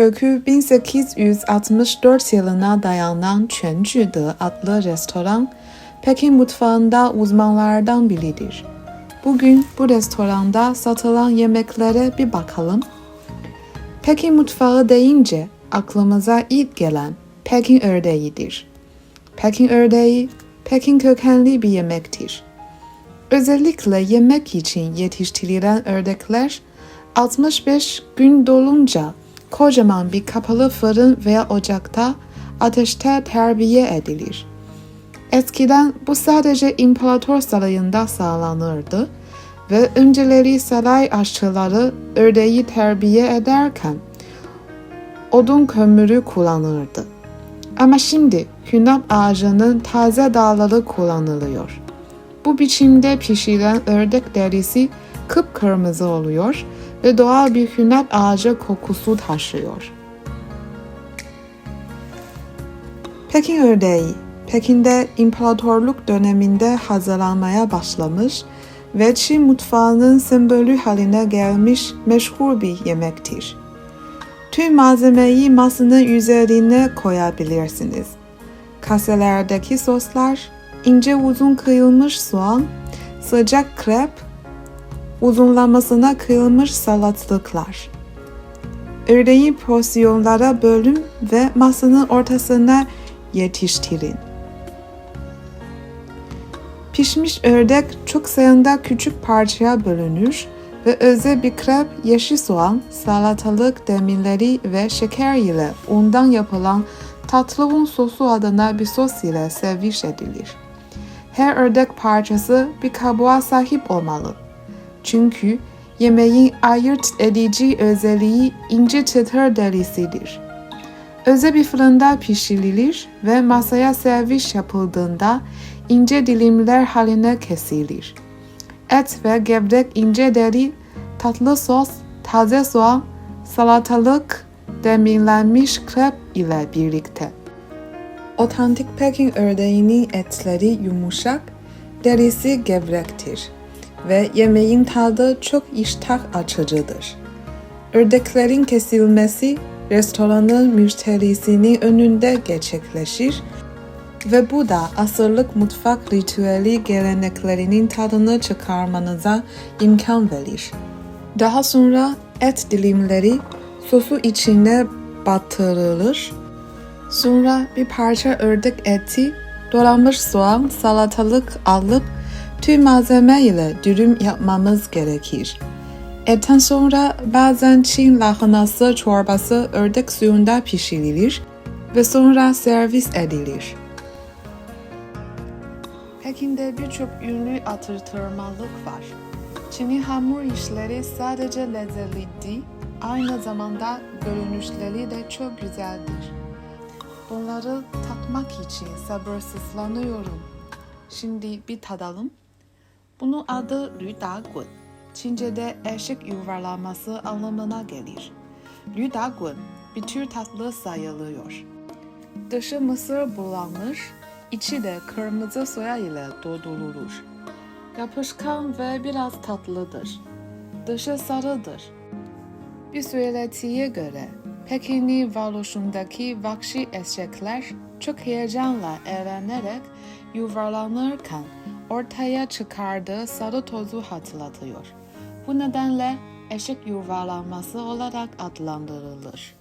Kökü 1864 yılına dayanan Quanjude adlı restoran, Pekin mutfağında uzmanlardan biridir. Bugün bu restoranda satılan yemeklere bir bakalım. Pekin mutfağı deyince aklımıza ilk gelen Pekin ördeğidir. Pekin ördeği, Pekin kökenli bir yemektir. Özellikle yemek için yetiştirilen ördekler 65 gün dolunca kocaman bir kapalı fırın veya ocakta ateşte terbiye edilir. Eskiden bu sadece imparator sarayında sağlanırdı ve önceleri saray aşçıları ördeği terbiye ederken odun kömürü kullanırdı. Ama şimdi hünnap ağacının taze dalları kullanılıyor. Bu biçimde pişirilen ördek derisi kıpkırmızı oluyor ve doğal bir hünnap ağacı kokusu taşıyor. Pekin ördeği, Pekin'de imparatorluk döneminde hazırlanmaya başlamış ve Çin mutfağının sembolü haline gelmiş meşhur bir yemektir. Tüm malzemeyi masanın üzerine koyabilirsiniz. Kaselerdeki soslar, ince uzun kıyılmış soğan, sıcak krep, uzunlamasına kıyılmış salatalıklar. Ördeği porsiyonlara bölün ve masanın ortasına yetiştirin. Pişmiş ördek çok sayıda küçük parçaya bölünür ve özel bir krep, yeşil soğan, salatalık demirleri ve şeker ile undan yapılan tatlı un sosu adına bir sos ile servis edilir. Her ördek parçası bir kabuğa sahip olmalı. Çünkü yemeğin ayırt edici özelliği ince çıtır derisidir. Özel bir fırında pişirilir ve masaya servis yapıldığında ince dilimler haline kesilir. Et ve gevrek ince deri, tatlı sos, taze soğan, salatalık, demirlenmiş krep ile birlikte. Otantik Pekin ördeğinin etleri yumuşak, derisi gevrektir ve yemeğin tadı çok iştah açıcıdır. Ördeklerin kesilmesi restoranın müşterisinin önünde gerçekleşir ve bu da asırlık mutfak ritüeli geleneklerinin tadını çıkarmanıza imkan verir. Daha sonra et dilimleri sosu içine batırılır. Sonra bir parça ördek eti, doğranmış soğan, salatalık alıp tüm malzeme ile dürüm yapmamız gerekir. Etten sonra bazen Çin lahanası çorbası ördek suyunda pişirilir ve sonra servis edilir. Pekin'de birçok ünlü atıştırmalık var. Çin'in hamur işleri sadece lezzetli değil, aynı zamanda görünüşleri de çok güzeldir. Bunları tatmak için sabırsızlanıyorum. Şimdi bir tadalım. Bunun adı Lü Da Gun. Çince'de eşek yuvarlaması anlamına gelir. Lü Da Gun bir tür tatlı sayılıyor. Dışı mısır bulanmış, içi de kırmızı soya ile doldurulur. Yapışkan ve biraz tatlıdır. Dışı sarıdır. Bir söylentiye göre Pekinli varoluşundaki vahşi eşekler çok heyecanla eğlenerek yuvarlanırken ortaya çıkardığı sarı tozu hatırlatıyor. Bu nedenle eşek yuvarlanması olarak adlandırılır.